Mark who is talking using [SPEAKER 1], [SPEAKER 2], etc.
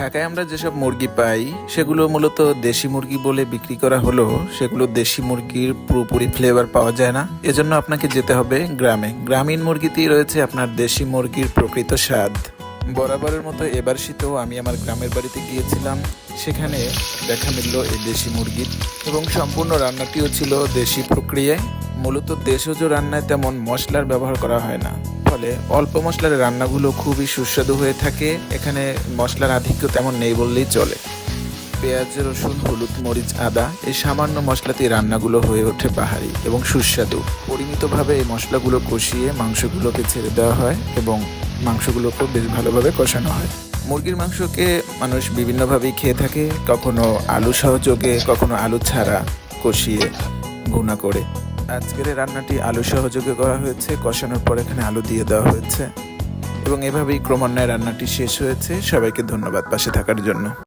[SPEAKER 1] ঢাকায় আমরা যেসব মুরগি পাই, সেগুলো মূলত দেশি মুরগি বলে বিক্রি করা হলো। সেগুলো দেশি মুরগির পুরোপুরি ফ্লেভার পাওয়া যায় না। এজন্য আপনাকে যেতে হবে গ্রামে। গ্রামীণ মুরগিতেই রয়েছে আপনার দেশি মুরগির প্রকৃত স্বাদ। বরাবরের মতো এবার শীতেও আমি আমার গ্রামের বাড়িতে গিয়েছিলাম। সেখানে দেখা মিলল এই দেশি মুরগির এবং সম্পূর্ণ রান্নাটিও ছিল দেশি প্রক্রিয়ায়। মূলত দেশজ রান্নায় তেমন মশলার ব্যবহার করা হয় না। ফলে অল্প মশলার রান্নাগুলো খুবই সুস্বাদু হয়ে থাকে। এখানে মশলার আধিক্য তেমন নেই বললেই চলে। পেঁয়াজ, রসুন, হলুদ, মরিচ, আদা এই সামান্য মশলাতে রান্নাগুলো হয়ে ওঠে পাহাড়ি এবং সুস্বাদু। পরিমিতভাবে এই মশলাগুলো কষিয়ে মাংসগুলোকে ছেড়ে দেওয়া হয় এবং মাংসগুলোকেও বেশ ভালোভাবে কষানো হয়। মুরগির মাংসকে মানুষ বিভিন্নভাবেই খেয়ে থাকে, কখনো আলু সহযোগে, কখনো আলু ছাড়া কষিয়ে গুণা করে। আজকের রান্নাটি আলু সহযোগে করা হয়েছে, কষানোর পর এখানে আলু দিয়ে দেওয়া হয়েছে। এবং এভাবেই ক্রমান্বয়ে রান্নাটি শেষ হয়েছে। সবাইকে ধন্যবাদ পাশে থাকার জন্য।